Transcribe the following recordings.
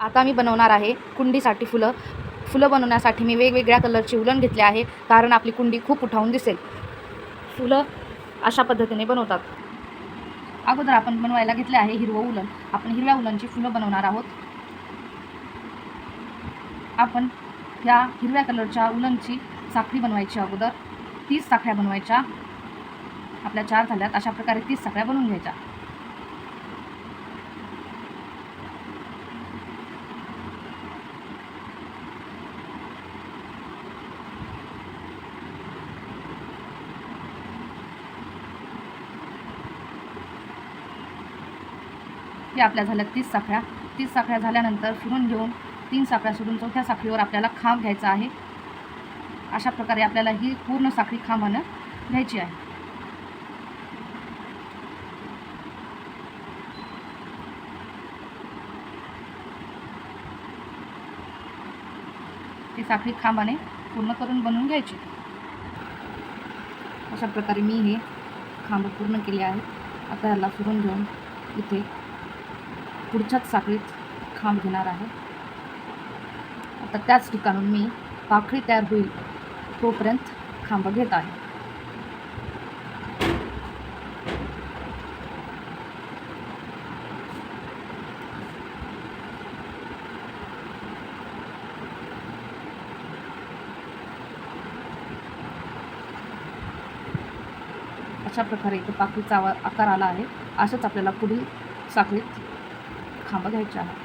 आता मी बनवणार आहे कुंडीसाठी फुलं. फुलं बनवण्यासाठी मी वेगवेगळ्या कलरची उलन घेतले आहे कारण आपली कुंडी खूप उठावून दिसेल. फुलं अशा पद्धतीने बनवतात. अगोदर आपण बनवायला घेतले आहे हिरवं उलन. आपण हिरव्या उलनची फुलं बनवणार आहोत. आपण ह्या हिरव्या कलरच्या उलनची साखळी बनवायची अगोदर. तीस साखळ्या बनवायच्या. आपल्या चार झाल्यात. अशा प्रकारे तीस साखळ्या बनवून घ्यायच्या. हे आपल्या झाल्या तीस साखळ्या. तीस साखळ्या झाल्यानंतर फिरून घेऊन तीन साखळ्या सोडून चौथ्या साखळीवर आपल्याला खांब घ्यायचा आहे. अशा प्रकारे आपल्याला ही पूर्ण साखळी खांबानं घ्यायची आहे. ती साखळी खांबाने पूर्ण करून बनवून घ्यायची. अशा प्रकारे मी हे खांब पूर्ण केले आहेत. आता याला फिरून घेऊन इथे पुढच्याच साखळीत खांब घेणार आहे. आता त्याच ठिकाणून मी पाखळी तयार होईल तोपर्यंत खांब घेत आहे. अशा प्रकारे इथे पाकळीचा आवा- आकार आला आहे. असंच आपल्याला पुढील साखळीत खांब घ्यायचे आहे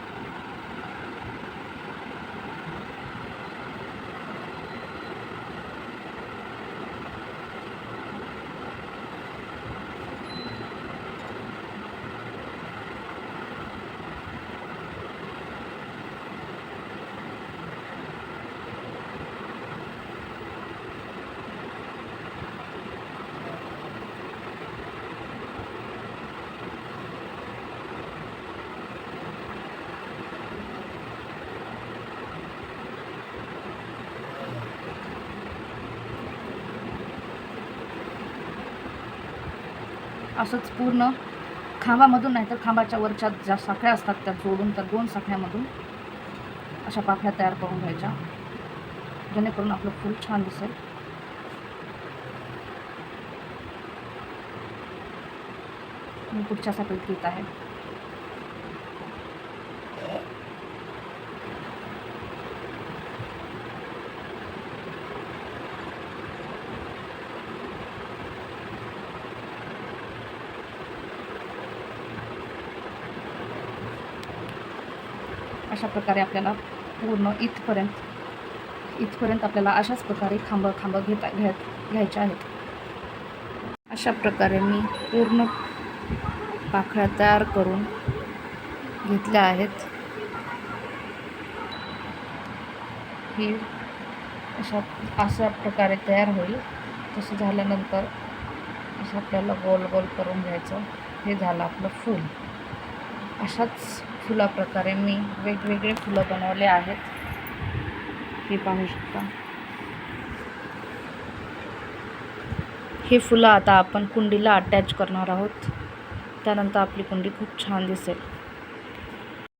असंच पूर्ण खांबामधून नाही तर खांबाच्या वरच्या ज्या साखळ्या असतात त्या जोडून त्या दोन साखळ्यामधून अशा पाकळ्या तयार करून घ्यायच्या. जेणेकरून आपलं फूल छान दिसेल. मी पुढच्या साखळीत घेत आहे. अशा प्रकारे आपल्याला पूर्ण इथपर्यंत इथपर्यंत आपल्याला अशाच प्रकारे खांब खांब घेता घ्यायत घ्यायचे आहेत. अशा प्रकारे मी पूर्ण पाखळ्या तयार करून घेतल्या आहेत. ही अशा अशा प्रकारे तयार होईल. तसं झाल्यानंतर असं आपल्याला गोल गोल करून घ्यायचं. हे झालं आपलं फूल. अशाच फुलाप्रकारे मी वेगवेगळे फुलं बनवले आहेत. हे पाहू शकता. हे फुलं आता आपण कुंडीला अटॅच करणार आहोत. त्यानंतर आपली कुंडी खूप छान दिसेल.